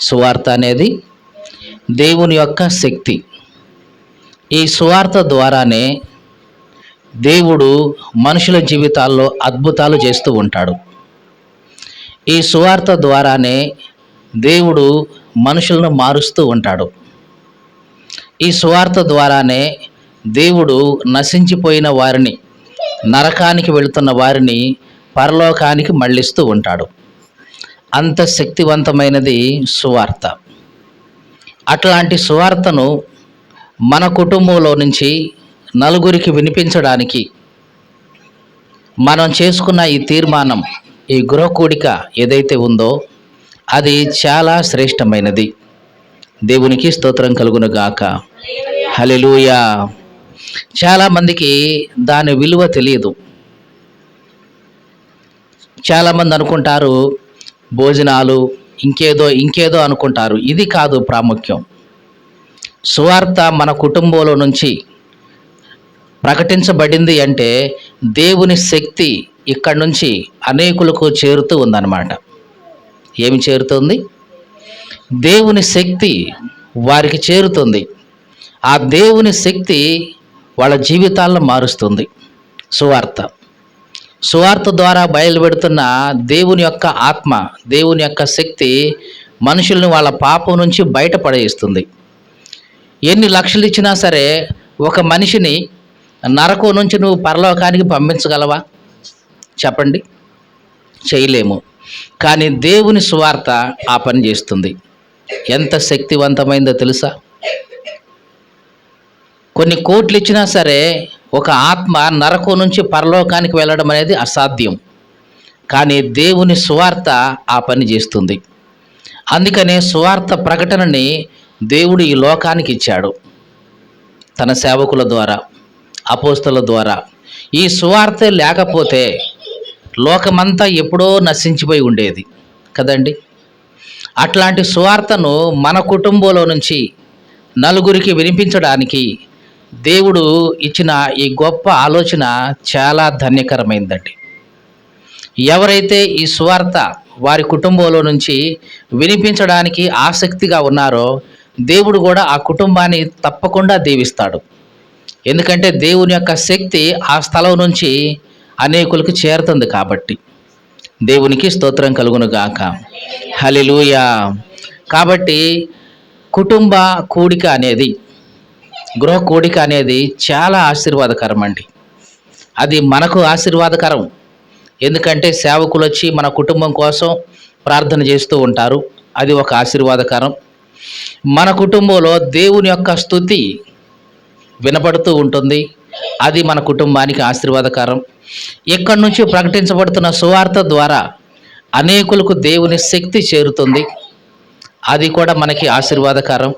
సువార్త అనేది దేవుని యొక్క శక్తి. ఈ సువార్త ద్వారానే దేవుడు మనుషుల జీవితాల్లో అద్భుతాలు చేస్తూ ఉంటాడు. ఈ సువార్త ద్వారానే దేవుడు మనుషులను మారుస్తూ ఉంటాడు. ఈ సువార్త ద్వారానే దేవుడు నశించిపోయిన వారిని నరకానికి వెళుతున్న వారిని పరలోకానికి మళ్ళిస్తూ ఉంటాడు. అంత శక్తివంతమైనది సువార్త. అట్లాంటి సువార్తను మన కుటుంబంలో నుంచి నలుగురికి వినిపించడానికి మనం చేసుకున్న ఈ తీర్మానం ఈ గృహ కూడిక ఏదైతే ఉందో అది చాలా శ్రేష్టమైనది. దేవునికి స్తోత్రం కలుగును గాక. హలెలూయా చాలామందికి దాని విలువ తెలియదు. చాలామంది అనుకుంటారు భోజనాలు ఇంకేదో ఇంకేదో అనుకుంటారు. ఇది కాదు ప్రాముఖ్యం. సువార్త మన కుటుంబంలో నుంచి ప్రకటించబడింది అంటే దేవుని శక్తి ఇక్కడి నుంచి అనేకులకు చేరుతూ ఉందన్నమాట. ఏమి చేరుతుంది? దేవుని శక్తి వారికి చేరుతుంది. ఆ దేవుని శక్తి వాళ్ళ జీవితాలను మారుస్తుంది. సువార్త. సువార్త ద్వారా బయలుపెడుతున్న దేవుని యొక్క ఆత్మ దేవుని యొక్క శక్తి మనుషులను వాళ్ళ పాపం నుంచి బయటపడేస్తుంది. ఎన్ని లక్షలు ఇచ్చినా సరే ఒక మనిషిని నరకం నుంచి నువ్వు పరలోకానికి పంపించగలవా? చెప్పండి. చేయలేము. కానీ దేవుని సువార్త ఆ పని చేస్తుంది. ఎంత శక్తివంతమైందో తెలుసా? కొన్ని కోట్లు ఇచ్చినా సరే ఒక ఆత్మ నరకం నుంచి పరలోకానికి వెళ్ళడం అనేది అసాధ్యం. కానీ దేవుని సువార్త ఆ పని చేస్తుంది. అందుకనే సువార్త ప్రకటనని దేవుడు ఈ లోకానికి ఇచ్చాడు. తన సేవకుల ద్వారా అపోస్తుల ద్వారా. ఈ సువార్త లేకపోతే లోకమంతా ఎప్పుడో నశించిపోయి ఉండేది. కదండి? అట్లాంటి సువార్తను మన కుటుంబంలో నుంచి నలుగురికి వినిపించడానికి దేవుడు ఇచ్చిన ఈ గొప్ప ఆలోచన చాలా ధన్యకరమైందండి. ఎవరైతే ఈ సువార్త వారి కుటుంబంలో నుంచి వినిపించడానికి ఆసక్తిగా ఉన్నారో దేవుడు కూడా ఆ కుటుంబాన్ని తప్పకుండా దీవిస్తాడు. ఎందుకంటే దేవుని యొక్క శక్తి ఆ స్థలం నుంచి అనేకులకు చేరుతుంది కాబట్టి. దేవునికి స్తోత్రం కలుగునుగాక. హలిలూయా కాబట్టి కుటుంబ కూడిక అనేది గృహ కూడిక అనేది చాలా ఆశీర్వాదకరం అండి అది మనకు ఆశీర్వాదకరం. ఎందుకంటే సేవకులు వచ్చి మన కుటుంబం కోసం ప్రార్థన చేస్తూ ఉంటారు. అది ఒక ఆశీర్వాదకరం. మన కుటుంబంలో దేవుని యొక్క స్థుతి వినపడుతూ ఉంటుంది. అది మన కుటుంబానికి ఆశీర్వాదకరం. ఎక్కడి నుంచి ప్రకటించబడుతున్న సువార్త ద్వారా అనేకులకు దేవుని శక్తి చేరుతుంది. అది కూడా మనకి ఆశీర్వాదకరం.